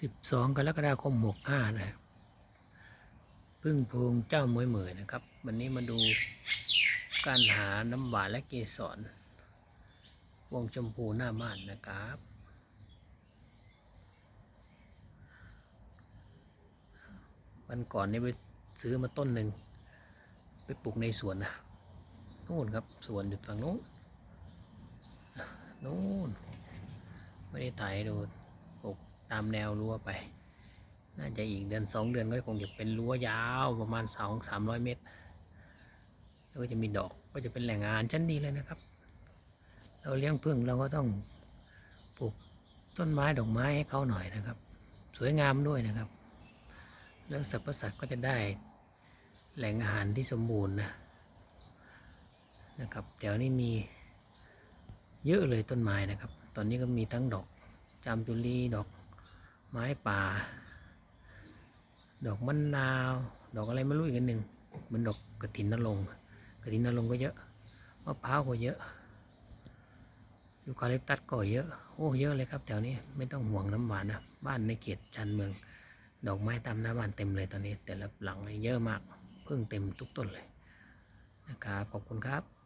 สิบสองกรกฎาคมหกห้านะครับพึ่งพวงเจ้าหมวยเหมยนะครับ วันนี้มาดูการหาน้ำหวานและเกสรวงชมพูหน้าบ้านนะครับ วันก่อนนี่ไปซื้อมาต้นหนึ่ง ไปปลูกในสวนนะนู่นครับสวนอยู่ฝั่งนู้นนู่นไม่ได้ถ่ายดู ตามแนวรั้วไป น่าจะอีกเดือนสองเดือนก็คงจะเป็นรั้วยาวประมาณสองสามร้อยเมตร แล้วก็จะมีดอกก็จะเป็นแหล่งอาหารชั้นดีเลยนะครับ เราเลี้ยงพึ่งเราก็ต้องปลูกต้นไม้ดอกไม้ให้เขาหน่อยนะครับ สวยงามด้วยนะครับ แล้วสรรพสัตว์ก็จะได้แหล่งอาหารที่สมบูรณ์นะนะครับแถวนี้มีเยอะเลยต้นไม้นะครับ ตอนนี้ก็มีทั้งดอกจามจุลีดอก ไม้ป่า ดอกมะนนาว ดอกอะไรไม่รู้อีกอันหนึ่งเหมันดอกกระถินนรงกระถินนรงก็เยอะมะพร้าวก็เยอะยูคาลิปตัสก็เยอะ โอ้เยอะเลยครับแถวนี้ไม่ต้องห่วงน้ำหวานนะบ้านในเขตชานเมือง ดอกไม้ตามหน้าบ้านเต็มเลยตอนนี้ แต่ละหลังเลยเยอะมากเพิ่งเต็มทุกต้นเลยนะครับขอบคุณครับ